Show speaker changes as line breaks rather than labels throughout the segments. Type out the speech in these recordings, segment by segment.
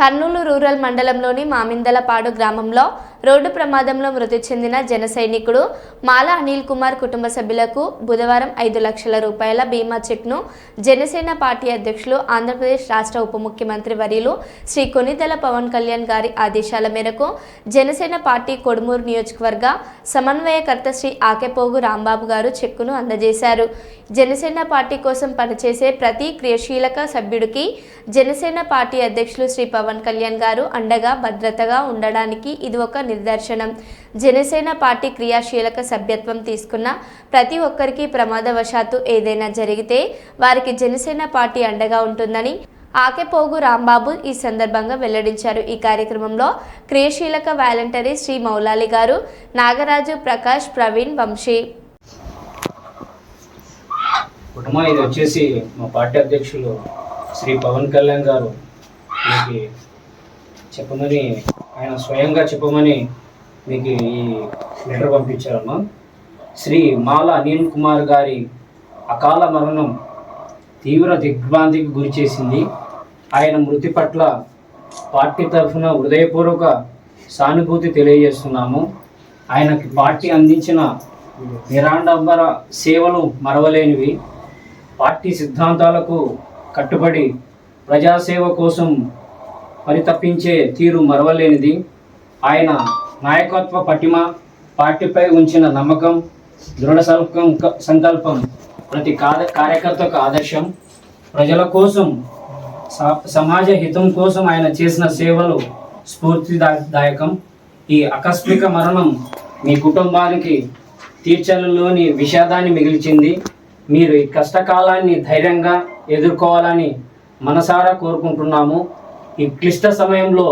Kurnool rural మండలంలోని మామిందలపాడు గ్రామంలో road ప్రమాదంలో మృతి చెందిన జన సైనికుడు మాల అనిల్ కుమార్ కుటుంబ సభ్యులకు బుధవారం ఐదు లక్షల రూపాయల బీమా చెక్ను జనసేన పార్టీ అధ్యక్షులు ఆంధ్రప్రదేశ్ రాష్ట్ర ఉప ముఖ్యమంత్రి వర్యులు శ్రీ కొనిదెల పవన్ కళ్యాణ్ గారి ఆదేశాల మేరకు జనసేన పార్టీ కొడుమూరు నియోజకవర్గ సమన్వయకర్త శ్రీ ఆకెపోగు రాంబాబు గారు చెక్కును అందజేశారు. జనసేన పార్టీ కోసం పనిచేసే ప్రతి క్రియాశీలక సభ్యుడికి జనసేన పార్టీ అధ్యక్షులు శ్రీ పవన్ కళ్యాణ్ గారు అండగా భద్రతగా ఉండడానికి ఇది ఒక నిదర్శనం. జనసేన పార్టీ క్రియాశీలక సభ్యత్వం తీసుకున్న ప్రతి ఒక్కరికి ప్రమాదవశాత్తు ఏదైనా జరిగితే వారికి జనసేన పార్టీ అండగా ఉంటుందని ఆకెపోగు రాంబాబు ఈ సందర్భంగా వెల్లడించారు. ఈ కార్యక్రమంలో క్రియాశీలక వాలంటరీ శ్రీ మౌలాలి గారు నాగరాజు ప్రకాష్ ప్రవీణ్ వంశీ.
కుటుంబం ఇది వచ్చేసి మా పార్టీ అధ్యక్షులు శ్రీ పవన్ కళ్యాణ్ గారు మీకు చెప్పమని ఆయన స్వయంగా చెప్పమని మీకు ఈ లెటర్ పంపించారమ్మా. శ్రీ మాల అనిల్ కుమార్ గారి అకాల మరణం తీవ్ర దిగ్భ్రాంతికి గురి చేసింది. ఆయన మృతి పట్ల పార్టీ తరఫున హృదయపూర్వక సానుభూతి తెలియజేస్తున్నాము. ఆయనకి పార్టీ అందించిన నిరాడంబర సేవలు మరవలేనివి. పార్టీ సిద్ధాంతాలకు కట్టుబడి ప్రజాసేవ కోసం పరితపించే తీరు మరవలేనిది. ఆయన నాయకత్వ పటిమ పార్టీపై ఉంచిన నమ్మకం దృఢ సంకల్పం సంకల్పం ప్రతి కార్యకర్తకు ఆదర్శం. ప్రజల కోసం స- సమాజ హితం కోసం ఆయన చేసిన సేవలు స్ఫూర్తిదాయకం. ఈ ఆకస్మిక మరణం మీ కుటుంబానికి తీర్చలలోని విషాదాన్ని మిగిల్చింది. మీరు ఈ కష్టకాలాన్ని ధైర్యంగా ఎదుర్కోవాలని మనసారా కోరుకుంటున్నాము. ఈ క్లిష్ట సమయంలో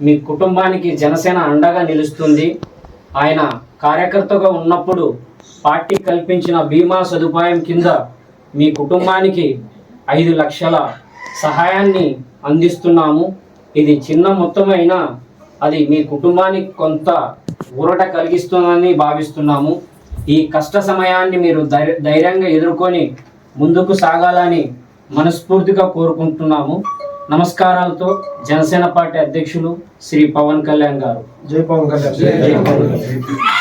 మీ కుటుంబానికి జనసేన అండగా నిలుస్తుంది. ఆయన కార్యకర్తగా ఉన్నప్పుడు పార్టీ కల్పించిన బీమా సదుపాయం కింద మీ కుటుంబానికి ఐదు లక్షల సహాయాన్ని అందిస్తున్నాము. ఇది చిన్న మొత్తమైనా అది మీ కుటుంబానికి కొంత ఊరట కలిగిస్తుందని భావిస్తున్నాము. ఈ కష్ట సమయాన్ని మీరు ధైర్యంగా ఎదుర్కొని ముందుకు సాగాలని మనస్ఫూర్తిగా కోరుకుంటున్నాము. నమస్కారాలతో జనసేన పార్టీ అధ్యక్షులు శ్రీ పవన్ కళ్యాణ్ గారు.
జై పవన్ కళ్యాణ్.
జై పవన్ కళ్యాణ్.